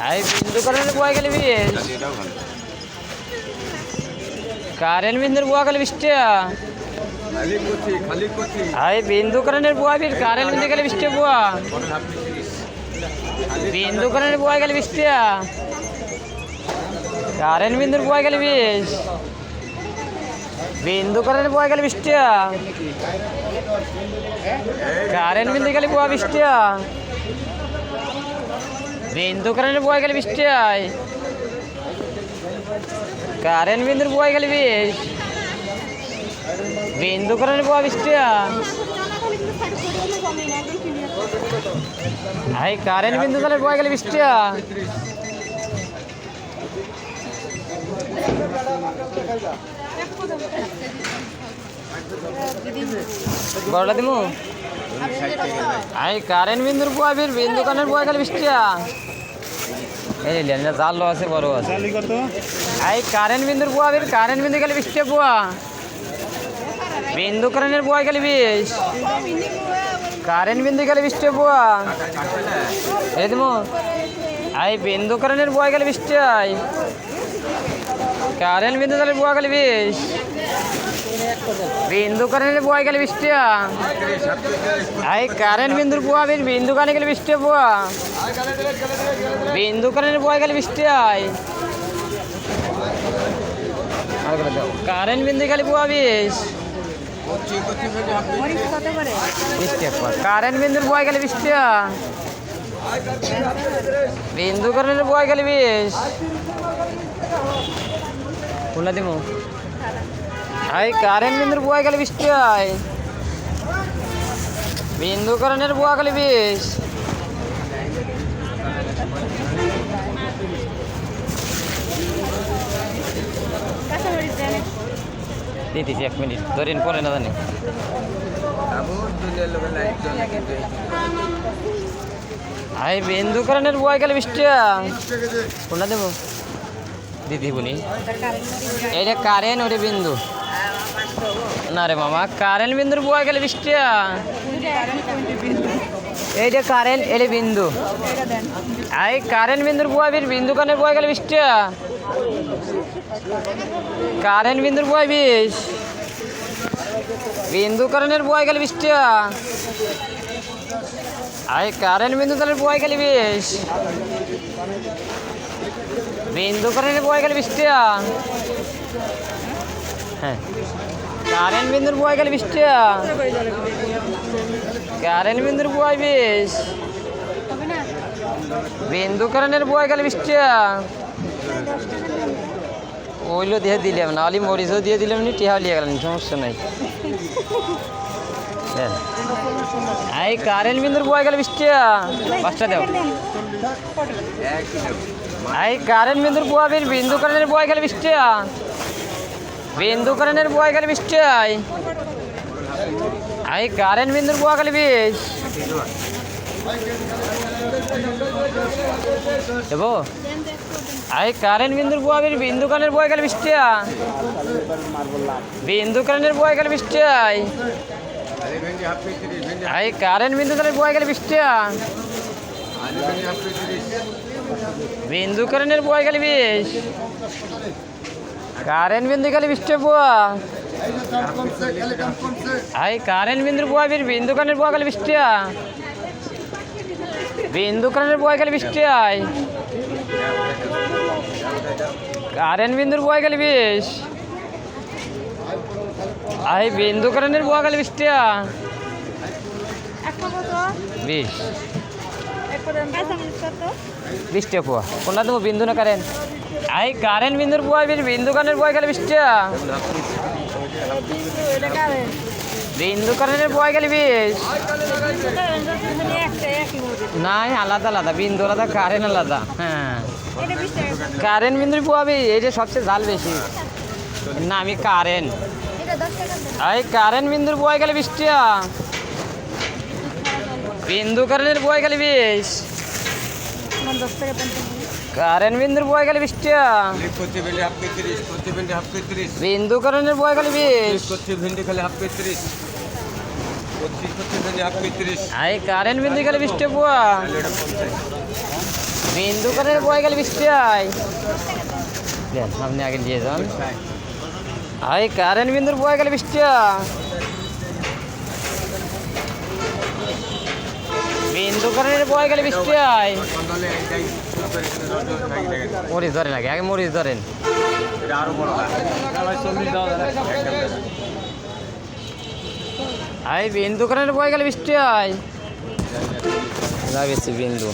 I বিন্দু current বুয়া গেলে ভালো কারেন্ট বিন্দুর বুয়া গেলে করছি আই বিন্দু কারেন্টের বুয়া বির কারেন্ট বিন্দু গেলে বিশ টাকা বুয়া? বিন্দু কারেন্টের বুয়া গেলে বিশ টাকা কারেন্ট বিন্দুর বুয়া গেলে বিশ বিন্দু কারেন্টের বুয়া গেলে বিশ টাকা কারেন্ট বিন্দু গেলে বুয়া বিশ বিন্দু কারেন্টের বুয়া গেলে কারেন্ট বিন্দুর বুয়া গেলে বিশ বিশ টাকা হাই কারেন্ট বিন্দু তাহলে বৃষ্টি দিমু? আই কারেন্ট বিন্দুর বুয়া বীর বিন্দু কানের বুয়া গেলে বৃষ্টি এই লেনটা জাল আছে বড় আছে। কত? আই কারেন্ট বিন্দুর বুয়া বীর কারেন্ট বিন্দু গেলে বৃষ্টি বুয়া। বিন্দু কারেন্টের বুয়া গেলে বিষ। কারেন্ট বিন্দু গেলে বৃষ্টি বুয়া। এই দিমু আই বিন্দু কারেন্টের বুয়া গেলে বৃষ্টি আই কারেন্ট বিন্দু তাহলে বুয়া গেলে বিষ। বিন্দু কারেন্টের বুয়া গেলে বৃষ্টি আই কারেন্ট বিন্দুর বুয়া বীর বিন্দু কানে গেলে বৃষ্টি বুয়া। বিন্দু কারেন্টের বুয়া গেলে বৃষ্টি কারেন্ট বিন্দু গেলে বুয়া একবার কারেন্ট বিন্দুর বয় গেলে বৃষ্টি বিন্দু কারেন্টের বয় গেলে বিষ কোনটা দিমু। আই কারেন্ট বিন্দুর বয় গেলে বৃষ্টি হয় বিন্দু কারেন্টের বুয়া গেলে বিষ দিতেছি এক মিনিট, ধরেন পরে না জানি। আই বিন্দু কারেন্টের বয় গেলে বৃষ্টি। কোনটা দিদি বলি এইটা কারেন্ট ওটা বিন্দু। না রে মামা কারেন্ট বিন্দুর বয় গেলে বৃষ্টি এইটা কারেন্ট এলে বিন্দু। আই কারেন্ট বিন্দুর বয় বীর, বিন্দু কানের বয় গেলে বৃষ্টি কারেন্ট বিন্দুর বয় বিষ বিন্দু কারেন্টের বয় গেলে বৃষ্টি আই কারেন্ট বিন্দু তাহলে বয় গেলে বিষ বিন্দু কারেন্টের বয় গেলে বৃষ্টি হ্যাঁ। কারেন্ট বিন্দুর বয় গেলে বৃষ্টি কারেন্ট বিন্দুর বয় বিষ বিন্দু কারেন্টের বয় গেলে বৃষ্টি ওইলো দিয়ে দিলাম না আলি মরিচও দিয়ে দিলাম নি টিহা লিয়ে গেলেন সমস্যা নাই। এই কারেন্ট বিন্দুর বয় গেলে বৃষ্টি পাঁচটা দেও। এই কারেন্ট বিন্দুর বুয়া বিন্দু কারেন্টের বয় গেলে বৃষ্টি বিন্দু কারেন্টের বয় গেলে বৃষ্টি এই কারেন্ট বিন্দুর বুয়া গেলে বিষ এই কারেন্ট বিন্দুর বুয়া বীর বিন্দু কারেন্টের বয় গেলে বৃষ্টি বিন্দু কারেন্টের বয় গেলে বৃষ্টি ভেন্ডি এই কারেন্ট বিন্দু তাহলে বয় গেলে বৃষ্টি বিন্দু কারেন্টের বয় গেলে বিষ কারেন্ট বিন্দু গেলে বৃষ্টি বুয়া আই কারেন্ট বিন্দুর বুয়া বীর বিন্দু কারেন্টের বুয়া গেলে বৃষ্টি বিন্দু কারেন্টের বুয়া গেলে বৃষ্টি আয় কারেন্ট বিন্দুর বুয়া গেলে বিষ আই বিন্দু কারেন্টের বুয়া গেলে বৃষ্টি বিষ বৃষ্টি পোয়া কোনটা দেবো? বিন্দু না কারেন্ট আই, কারেন্ট বিন্দুর বীর বিন্দু কারেন্টের বুয়া গেলে বৃষ্টি বিন্দু কারেন্টের বুয়া গেলে বিষ নাই, আলাদা আলাদা। বিন্দু আলাদা, কারেন্ট আলাদা হ্যাঁ। কারেন্ট বিন্দুর পোয়াবি এইটা সবচেয়ে জাল বেশি। না, আমি কারেন্ট। এই কারেন্ট বিন্দুর বয় গেলে বৃষ্টি বিন্দু কারেন্টের বয় গেলে বিষ কারেন্ট বিন্দুর বয় গেলে বৃষ্টি করছি ভেন্ডি হাফ তিরিশ করছি ভেন্ডি হাফ তিরিশ। বিন্দু কারেন্টের বয় গেলে বিষ করছি ভেন্ডি খালি হাফ হাফ তিরিশ। এই কারেন্ট বিন্দু গেলে এটা পঞ্চাশ বিন্দু করে বয়ে গেলে বৃষ্টি দেন আপনি আগে দিয়ে যান। আই কারেন্ট বিন্দুর বয়ে গেলে হয় বিন্দু করে বয়ে গেলে বৃষ্টি মরিচ ধরেন আগে আগে মরিচ ধরেন। আই বিন্দু করে বয়ে গেলে বৃষ্টি হয় বিন্দু।